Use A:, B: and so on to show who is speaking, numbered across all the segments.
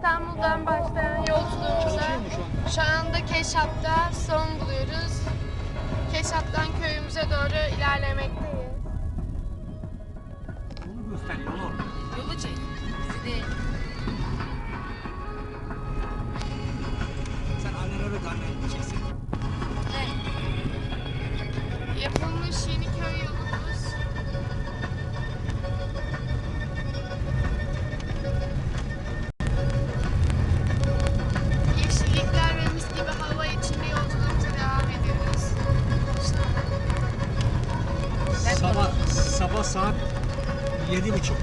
A: İstanbul'dan başlayan yolculuğumuza şu anda Keşap'ta son buluyoruz. Keşap'tan köyümüze doğru ilerlemekteyiz.
B: Saat yedi buçuk.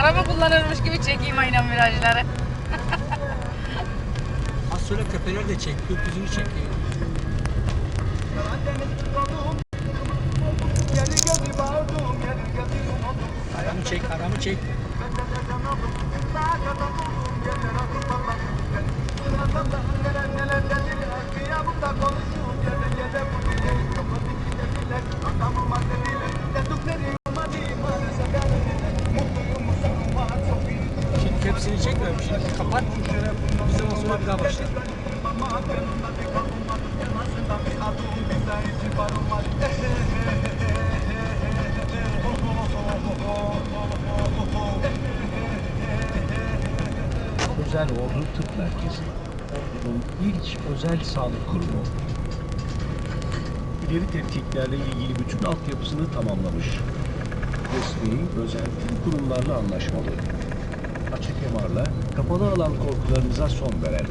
C: Araba kullanırmış gibi çekeyim aynen virajları.
B: Az sonra tepeler de çek, gökyüzünü çek. Aramı çek, aramı çek. Hepsini çekmiyorum. Şimdi kapat. Bir zaman bir daha başla.
D: Özel Ordu Tıp Merkezi. Ordunun ilk özel sağlık kurumu. İleri tetkiklerle ilgili bütün altyapısını tamamlamış. Resmi, özel tüm kurumlarla anlaşmalı. Açık MR'la kapalı alan korkularınıza son veren.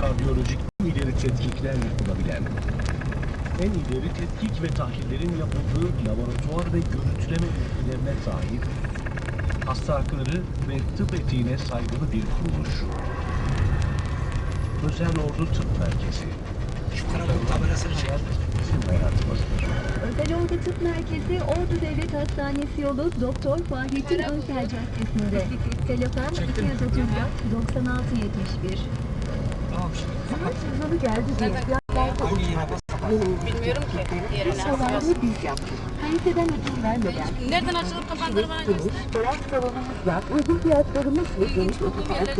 D: Kardiyolojik ileri tetkikler yapılabilen. En ileri tetkik ve tahlillerin yapıldığı laboratuvar ve görüntüleme bilgilerine sahip hasta hakları ve tıp etiğine saygılı bir kuruluş. Özel Ordu Tıp Merkezi.
B: Şu tarafın tabelasını çek.
D: Bizim hayatımızdır.
E: Özel Ordu Tıp Merkezi Ordu Devlet Hastanesi yolu Doktor Fahrettin Özel Caddesi'nde. Telefon
B: Çektim.
E: 234 96 71.
B: Tamam şimdi kapat.
E: Sezonu geldi diye
B: Aynı yere.
C: Bilmiyorum ki yerine
E: biz yaptık. Kaliteden ödün vermeden.
C: Nereden açılıp kapandığını bana göster.
E: Geniş, beyaz salonumuzla uygun fiyatlarımız ve geniş otopark